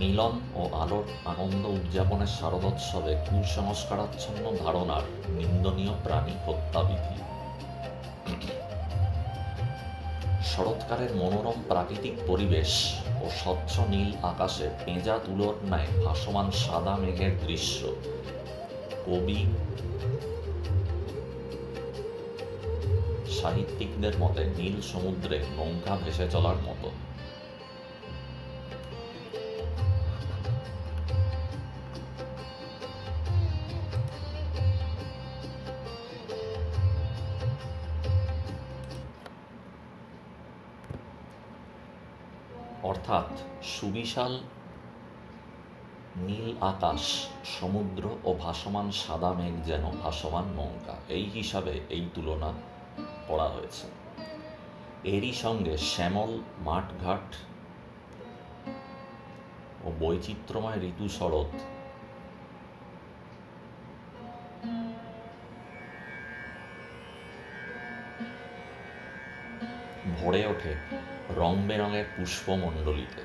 মিলন ও আলোর আনন্দ উদযাপনের শারদোৎসবে কুসংস্কারাচ্ছন্ন ধারণার নিন্দনীয় প্রাণী হত্যাবিধি। শরৎকালের মনোরম প্রাকৃতিক পরিবেশ ও স্বচ্ছ নীল আকাশে পেঁজা তুলোর ন্যায় ভাসমান সাদা মেঘের দৃশ্য। কবি, সাহিত্যিকদের মতে নীল সমুদ্রে নৌকা ভেসে চলার মতো। অর্থাৎ সুবিশাল নীল আকাশ, সমুদ্র ও ভাসমান সাদা মেঘ যেন ভাসমান নৌকা। এই হিসাবে এই তুলনা করা হয়েছে। এরই সঙ্গে শ্যামল, মাঠঘাট ও বৈচিত্র্যময় ঋতু শরৎ ভরে ওঠে। রং বেরঙের পুষ্পমণ্ডলীতে।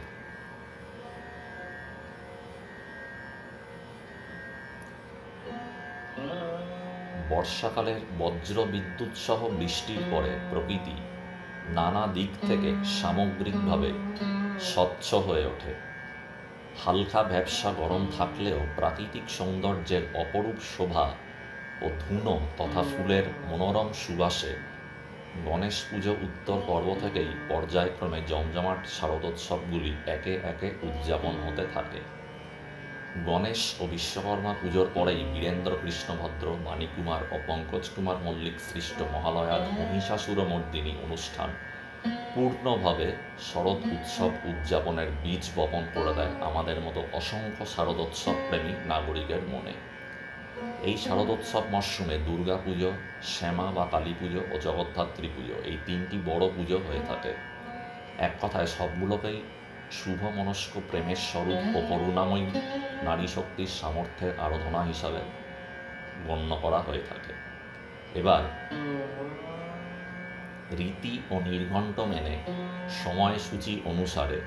বর্ষাকালের বজ্র বিদ্যুৎ সহ বৃষ্টির পরে প্রকৃতি নানা দিক থেকে সামগ্রিকভাবে স্বচ্ছ হয়ে ওঠে। হালকা ব্যবসা গরম থাকলেও প্রাকৃতিক সৌন্দর্যের অপরূপ শোভা ও ধুনো তথা ফুলের মনোরম সুবাসে গণেশ পুজো উত্তর পর্ব থেকেই পর্যায়ক্রমে জমজমাট শারদোৎসবগুলি একে একে উদযাপন হতে থাকে। গণেশ ও বিশ্বকর্মা পুজোর পরেই বীরেন্দ্র কৃষ্ণভদ্র মানিকুমার ও পঙ্কজ কুমার মল্লিক সৃষ্ট মহালয়ার মহিষাসুরমর্দিনী অনুষ্ঠান। পূর্ণভাবে শরৎ উৎসব উদযাপনের বীজ বপন করে দেয় আমাদের মতো অসংখ্য শারদোৎসব প্রেমী নাগরিকের মনে। এই শারদোৎসব মরশুমে দুর্গা পুজো, শ্যামা বা কালী পুজো ও জগদ্ধাত্রী পুজো এই তিনটি বড় পুজো হয়ে থাকে। এক কথায় সবগুলোকেই শুভ মনস্ক প্রেমের স্বরূপ ও করুণাময়ী নারী শক্তির সামর্থ্যের আরাধনা হিসাবে গণ্য করা হয়ে থাকে। এবার রীতি ও নির্ঘণ্ট মেনে সময়সূচি অনুসারে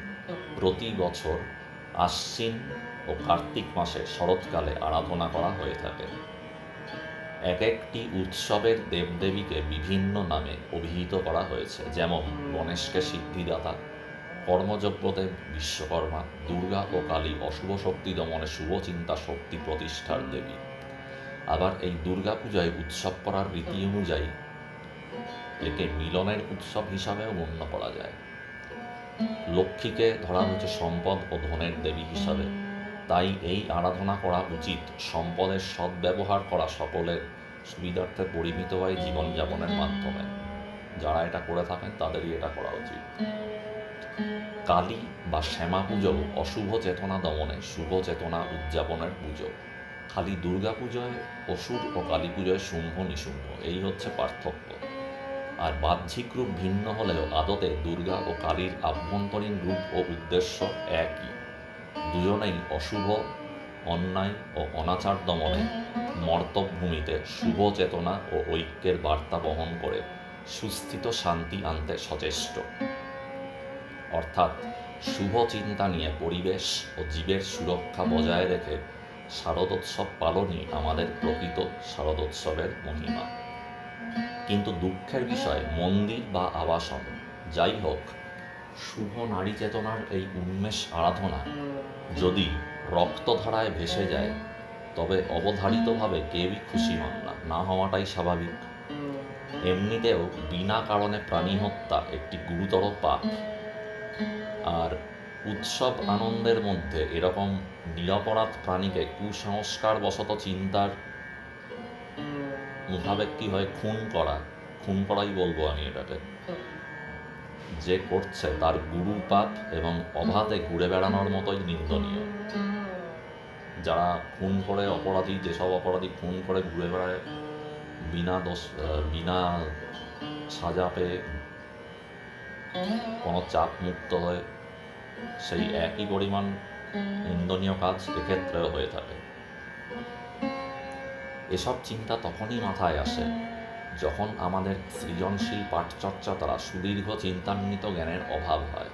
প্রতি বছর আশ্বিন ও কার্তিক মাসে শরৎকালে আরাধনা করা হয়ে থাকে। এক একটি উৎসবের দেবদেবীকে বিভিন্ন নামে অভিহিত করা হয়েছে, যেমন গণেশকে সিদ্ধিদাতা কর্মযজ্ঞদেব বিশ্বকর্মা, দুর্গা ও কালী অশুভ শক্তি দমনে শুভ চিন্তা শক্তি প্রতিষ্ঠার দেবী। আবার এই দুর্গা পূজায় উৎসব করার রীতি অনুযায়ী একে মিলনের উৎসব হিসাবেও গণ্য করা যায়। লক্ষ্মীকে ধরা হচ্ছে সম্পদ ও ধনের দেবী হিসাবে। তাই এই আরাধনা করা উচিত। সম্পদের সদ্ব্যবহার করা সকলের সুবিধার্থে পরিমিত হয় জীবনযাপনের মাধ্যমে। যারা এটা করে থাকেন তাদেরই এটা করা উচিত। কালী বা শ্যামা পুজো অশুভ চেতনা দমনে শুভ চেতনা উদযাপনের পুজো। খালি দুর্গা পুজোয় অসুর ও কালী পুজোয় শুম্ভ নিশুম্ভ এই হচ্ছে পার্থক্য। আর বাহ্যিক রূপ ভিন্ন হলেও আদতে দুর্গা ও কালীর আভ্যন্তরীণ রূপ ও উদ্দেশ্য একই। দুজনেই অশুভ, অন্যায় ও অনাচার দমনে মর্তভূমিতে শুভ চেতনা ও ঐক্যের বার্তা বহন করে সুস্থিত শান্তি আনতে সচেষ্ট। অর্থাৎ শুভ চিন্তা নিয়ে পরিবেশ ও জীবের সুরক্ষা বজায় রেখে শারদোৎসব পালনই আমাদের প্রকৃত শারদোৎসবের মহিমা। কিন্তু দুঃখের বিষয় মন্দির বা আবাসন, যাই হোক শুভ নারী চেতনার এই উন্মেষ আরাধনা যদি রক্তধারায় ভেসে যায়, তবে অবধারিতভাবে কেউই খুশি হন না। না হওয়াটাই স্বাভাবিক। এমনিতেও বিনা কারণে প্রাণী হত্যা একটি গুরুতর পাপ। আর উৎসব আনন্দের মধ্যে এরকম নিরপরাধ প্রাণীকে কুসংস্কার বশত চিন্তার মুখাবেগ কি হয় খুন করা, খুন করাই বলব আমি এটাকে। যে করছে তার গুরু পাপ এবং অবাধে ঘুরে বেড়ানোর মতোই নিন্দনীয়। যারা খুন করে অপরাধী, যেসব অপরাধী খুন করে ঘুরে বেড়ায়, বিনা দোষ বিনা সাজা পেয়ে কোনো চাপ মুক্ত হয়ে সেই একই পরিমাণ নিন্দনীয় কাজ এক্ষেত্রেও হয়ে থাকে। এসব চিন্তা তখনই মাথায় আসে যখন আমাদের সৃজনশীল পাঠচর্চা দ্বারা সুদীর্ঘ চিন্তান্বিত জ্ঞানের অভাব হয়।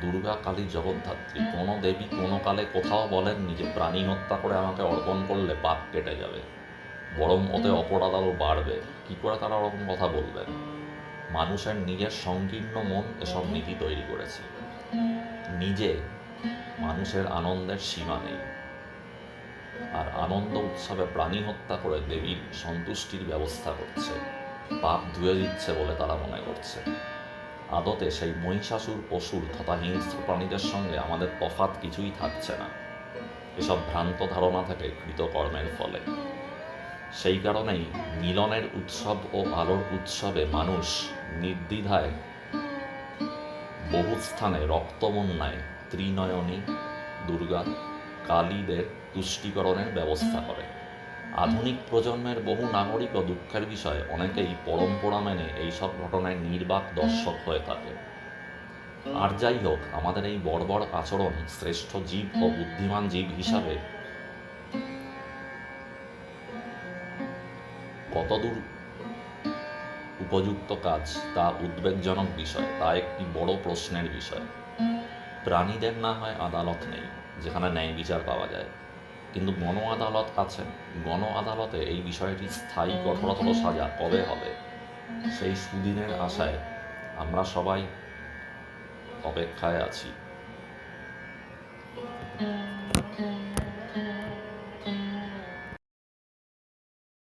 দুর্গা কালী জগদ্ধাত্রী, কোনো দেবী কোনো কালে কোথাও বলেননি যে প্রাণী হত্যা করে আমাকে অর্পণ করলে পাপ কেটে যাবে। বরং ওতে অপরাধ আরও বাড়বে। কী করে তারা ওরকম কথা বলবেন? মানুষের নিজের সংকীর্ণ মন এসব নীতি তৈরি করেছে। নিজে মানুষের আনন্দের সীমা নেই। আর আনন্দ উৎসবে প্রাণী হত্যা করে দেবীর সন্তুষ্টির ব্যবস্থা করছে। পাপ ধুয়ে দিচ্ছে বলে তারা মনে করছে। আদতে সেই মহিষাসুর অসুর তথা হিংস্র প্রাণীদের সঙ্গে আমাদের তফাৎ কিছুই থাকছে না। এসব ভ্রান্ত ধারণা থেকে কৃতকর্মের ফলে। সেই কারণেই মিলনের উৎসব ও আলোর উৎসবে মানুষ নির্দ্বিধায় বহু স্থানে রক্তবন্যায় ত্রিনয়নী, দুর্গা কালীদের তুষ্টিকরণের ব্যবস্থা করে। আধুনিক প্রজন্মের বহু নাগরিক ও দুঃখের বিষয়ে অনেকেই পরম্পরা মেনে এইসব ঘটনায় নির্বাক দর্শক হয়ে থাকে। আর যাই হোক, আমাদের এই বর্বর আচরণ শ্রেষ্ঠ জীব ও বুদ্ধিমান জীব হিসাবে কতদূর উপযুক্ত কাজ তা উদ্বেগজনক বিষয়, তা একটি বড় প্রশ্নের বিষয়। প্রাণীদের না হয় আদালত নেই। যেখানে ন্যায় বিচার পাওয়া যায়। কিন্তু গণ আদালত আছেন গণ আদালতে এই বিষয়টি স্থায়ী কঠোরতর সাজা কবে হবে? সেই সুদিনের আশায় আমরা সবাই অপেক্ষায় আছি।